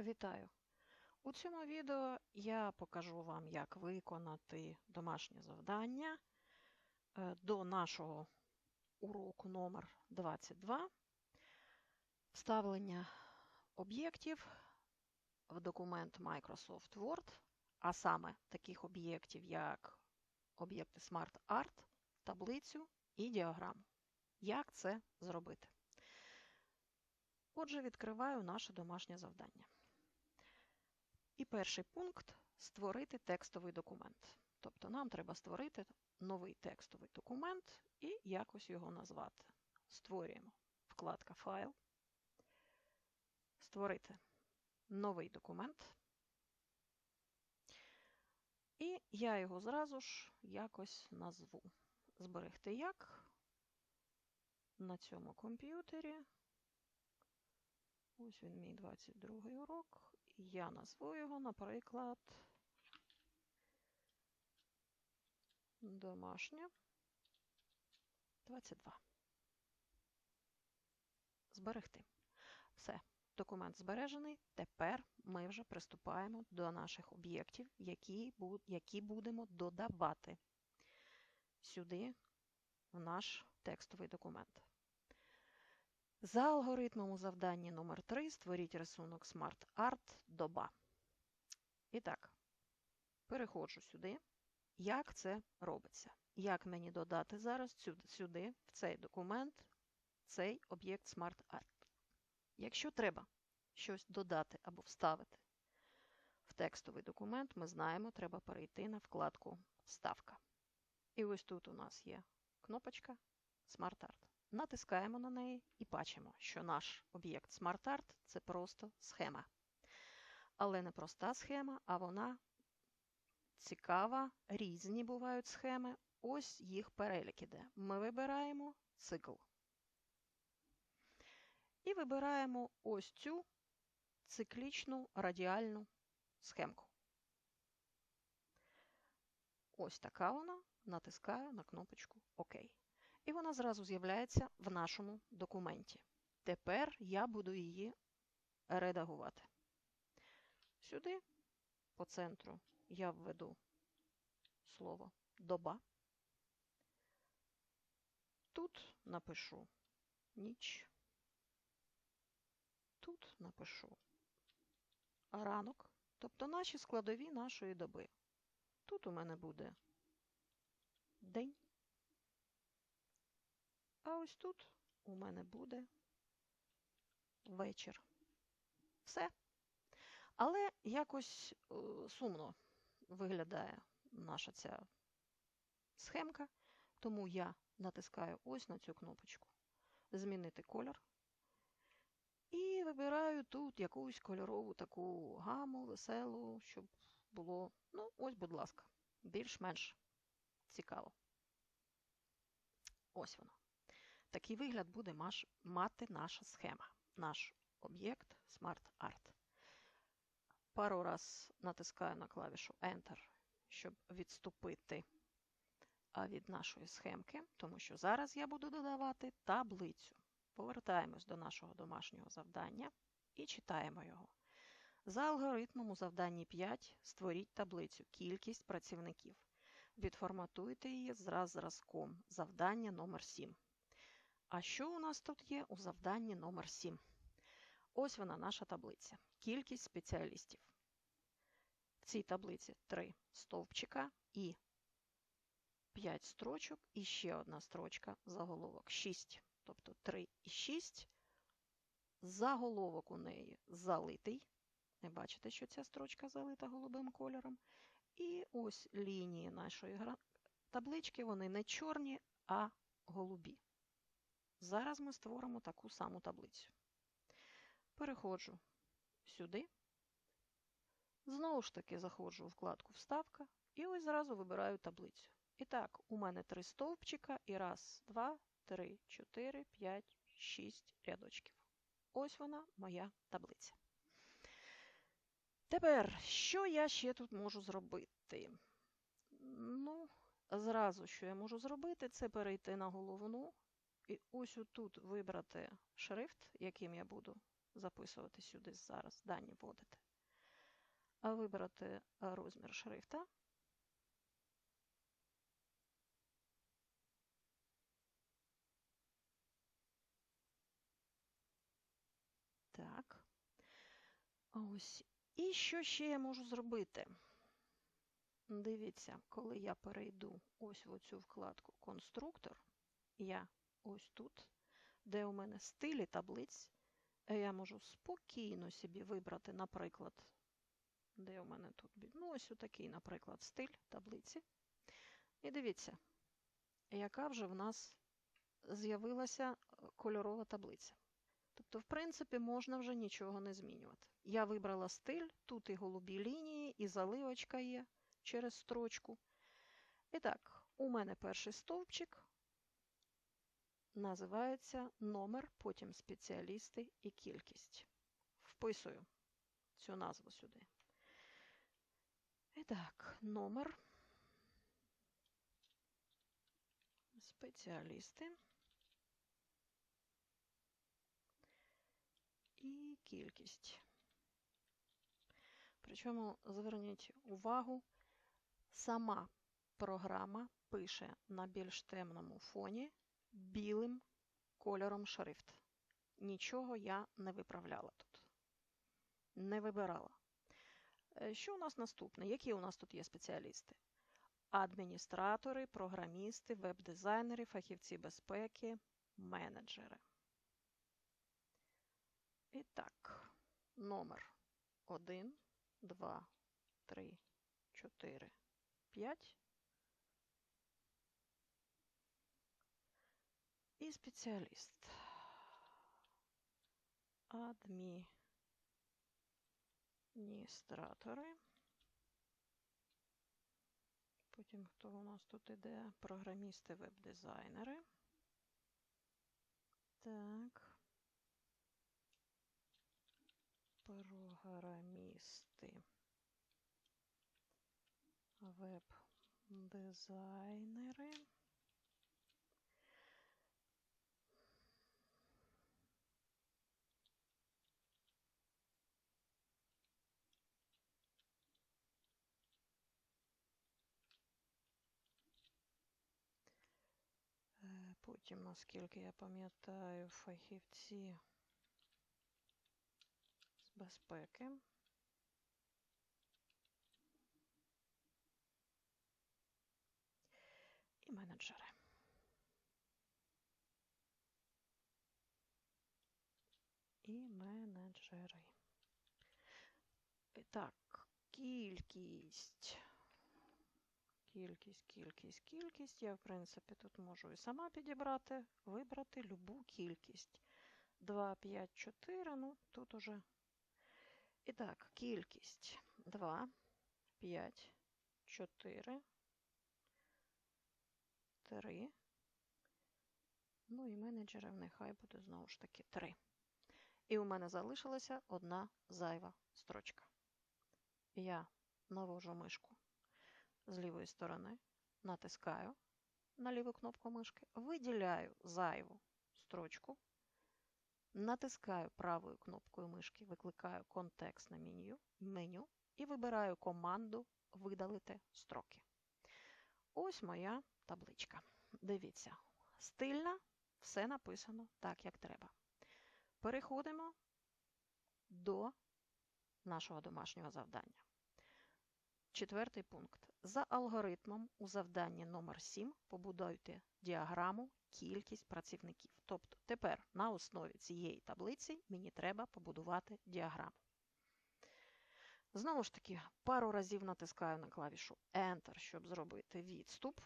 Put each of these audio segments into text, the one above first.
Вітаю! У цьому відео я покажу вам, як виконати домашнє завдання е, до нашого уроку номер 22 вставлення об'єктів в документ Microsoft Word, а саме таких об'єктів, як об'єкти Smart Art, таблицю і діаграму. Як це зробити? Отже, відкриваю наше домашнє завдання. І перший пункт створити текстовий документ. Тобто нам треба створити новий текстовий документ і якось його назвати. Створюємо вкладка Файл, створити новий документ. І я його зразу ж якось назву. Зберегти як на цьому комп'ютері. Ось він мій 22 урок. Я назву його, наприклад, домашнє 22. Зберегти. Все, документ збережений. Тепер ми вже приступаємо до наших об'єктів, які, які будемо додавати сюди в наш текстовий документ. За алгоритмом у завданні номер 3 створіть рисунок Smart Art доба. І так, переходжу сюди. Як це робиться? Як мені додати зараз сюди, в цей документ, цей об'єкт Smart Art? Якщо треба щось додати або вставити в текстовий документ, ми знаємо, треба перейти на вкладку Вставка. І ось тут у нас є кнопочка Smart Art. Натискаємо на неї і бачимо, що наш об'єкт SmartArt – це просто схема. Але не проста схема, а вона цікава, різні бувають схеми. Ось їх перелік іде. Ми вибираємо цикл. І вибираємо ось цю циклічну радіальну схемку. Ось така вона. Натискаю на кнопочку ОК. І вона зразу з'являється в нашому документі. Тепер я буду її редагувати. Сюди, по центру, я введу слово доба. Тут напишу ніч. Тут напишу ранок, тобто наші складові нашої доби. Тут у мене буде день. А ось тут у мене буде вечір. Все. Але якось е, сумно виглядає наша ця схемка, тому я натискаю ось на цю кнопочку Змінити кольор. І вибираю тут якусь кольорову таку гаму, веселу, щоб було, ну, ось, будь ласка, більш-менш цікаво. Ось воно. Такий вигляд буде мати наша схема, наш об'єкт Smart Art. Пару раз натискаю на клавішу Enter, щоб відступити від нашої схемки, тому що зараз я буду додавати таблицю. Повертаємось до нашого домашнього завдання і читаємо його. За алгоритмом у завданні 5 створіть таблицю Кількість працівників. Відформатуйте її зраз зразком. Завдання номер 7 а що у нас тут є у завданні номер 7? Ось вона наша таблиця. Кількість спеціалістів. В цій таблиці 3 стовпчика і 5 строчок, і ще одна строчка заголовок 6. Тобто 3 і 6. Заголовок у неї залитий. Ви бачите, що ця строчка залита голубим кольором. І ось лінії нашої таблички, вони не чорні, а голубі. Зараз ми створимо таку саму таблицю. Переходжу сюди. Знову ж таки заходжу у вкладку Вставка і ось зразу вибираю таблицю. І так, у мене три стовпчика і раз, два, три, чотири, п'ять, шість рядочків. Ось вона, моя таблиця. Тепер, що я ще тут можу зробити? Ну, зразу, що я можу зробити, це перейти на головну і ось отут вибрати шрифт, яким я буду записувати сюди зараз, дані вводити. Вибрати е, розмір шрифта. Так. Ось. І що ще я можу зробити? Дивіться, коли я перейду ось в цю вкладку Конструктор, я ось тут, де у мене стилі таблиць, я можу спокійно собі вибрати, наприклад, де у мене тут, ну ось такий, наприклад, стиль таблиці. І дивіться, яка вже в нас з'явилася кольорова таблиця. Тобто, в принципі, можна вже нічого не змінювати. Я вибрала стиль, тут і голубі лінії, і заливочка є через строчку. І так, у мене перший стовпчик називається номер, потім спеціалісти і кількість. Вписую цю назву сюди. І так, номер, спеціалісти. і кількість. Причому зверніть увагу, сама програма пише на більш темному фоні білим кольором шрифт. Нічого я не виправляла тут. Не вибирала. Е, що у нас наступне? Які у нас тут є спеціалісти? Адміністратори, програмісти, веб-дизайнери, фахівці безпеки, менеджери. І так, номер 1, 2, 3, 4, 5. І спеціаліст. Адміністратори. Потім хто у нас тут іде? Програмісти, веб-дизайнери. Так. програмісти, веб-дизайнери. Потім, наскільки я пам'ятаю, фахівці з безпеки. І менеджери. І менеджери. І так, кількість. Кількість, кількість, кількість. Я, в принципі, тут можу і сама підібрати, вибрати любу кількість. 2, 5, 4, ну, тут уже і так, кількість 2, 5, 4, 3. Ну і менеджерів нехай буде знову ж таки 3. І у мене залишилася одна зайва строчка. Я навожу мишку з лівої сторони, натискаю на ліву кнопку мишки, виділяю зайву строчку Натискаю правою кнопкою мишки, викликаю контекстне меню, меню і вибираю команду Видалити строки. Ось моя табличка. Дивіться, стильна, все написано так, як треба. Переходимо до нашого домашнього завдання. Четвертий пункт. За алгоритмом у завданні номер 7 побудуйте діаграму кількість працівників. Тобто тепер на основі цієї таблиці мені треба побудувати діаграму. Знову ж таки, пару разів натискаю на клавішу Enter, щоб зробити відступ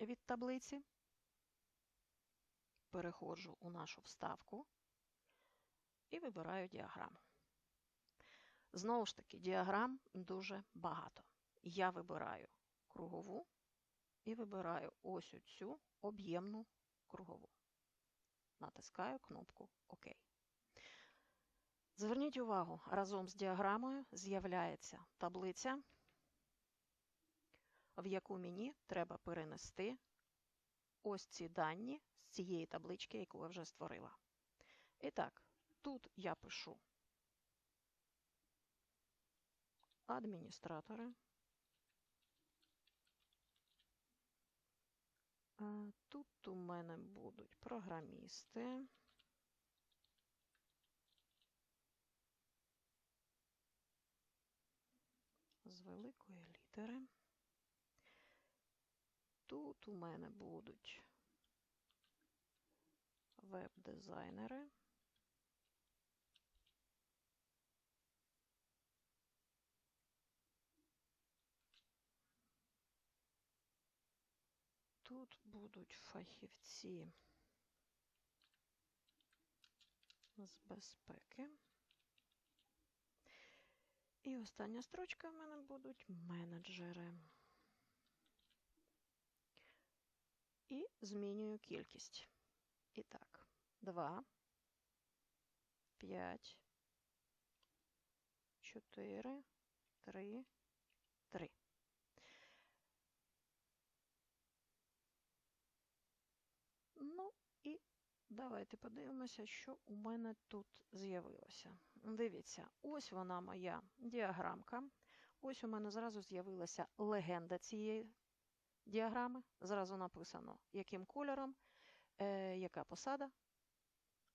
від таблиці. Переходжу у нашу вставку і вибираю діаграму. Знову ж таки, діаграм дуже багато. Я вибираю кругову і вибираю ось оцю об'ємну кругову. Натискаю кнопку ОК. Зверніть увагу, разом з діаграмою з'являється таблиця, в яку мені треба перенести ось ці дані з цієї таблички, яку я вже створила. І так, Тут я пишу адміністратори. А Тут у мене будуть програмісти. З великої літери. Тут у мене будуть веб-дизайнери. Тут будуть фахівці з безпеки. І остання строчка в мене будуть менеджери. І змінюю кількість. І так, 2, 5, 4, 3, 3. Ну, і давайте подивимося, що у мене тут з'явилося. Дивіться, ось вона моя діаграмка. Ось у мене зразу з'явилася легенда цієї діаграми. Зразу написано, яким кольором, е, яка посада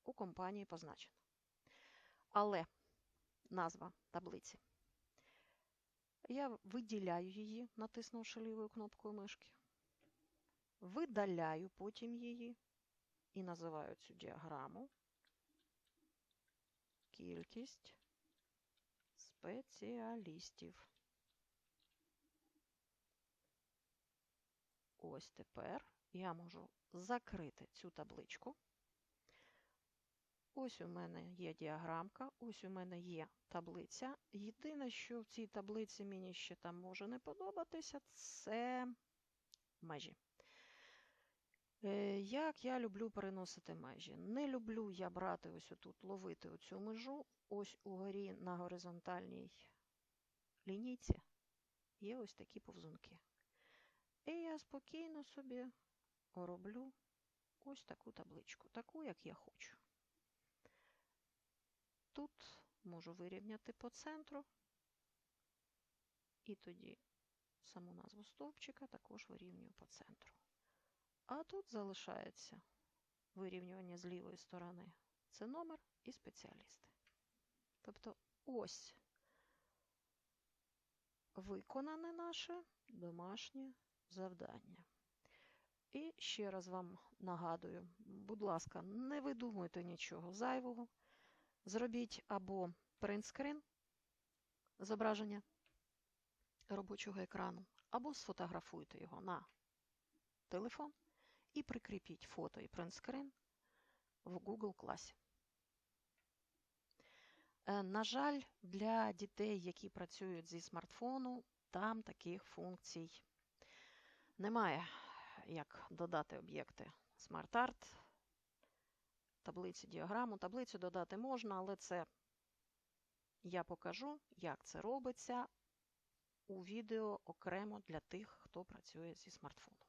у компанії позначена. Але назва таблиці. Я виділяю її, натиснувши лівою кнопкою мишки. Видаляю потім її і називаю цю діаграму кількість спеціалістів. Ось тепер я можу закрити цю табличку. Ось у мене є діаграмка, ось у мене є таблиця. Єдине, що в цій таблиці мені ще там може не подобатися, це межі. Е, Як я люблю переносити межі? Не люблю я брати ось отут, ловити оцю межу, ось угорі на горизонтальній лінійці є ось такі повзунки. І я спокійно собі роблю ось таку табличку, таку, як я хочу. Тут можу вирівняти по центру, і тоді саму назву стовпчика також вирівнюю по центру. А тут залишається вирівнювання з лівої сторони. Це номер і спеціалісти. Тобто ось виконане наше домашнє завдання. І ще раз вам нагадую, будь ласка, не видумуйте нічого зайвого. Зробіть або принтскрін зображення робочого екрану, або сфотографуйте його на телефон і прикріпіть фото і принтскрін в Google класі. Е, на жаль, для дітей, які працюють зі смартфону, там таких функцій немає, як додати об'єкти SmartArt, таблиці діаграму. Таблицю додати можна, але це я покажу, як це робиться у відео окремо для тих, хто працює зі смартфоном.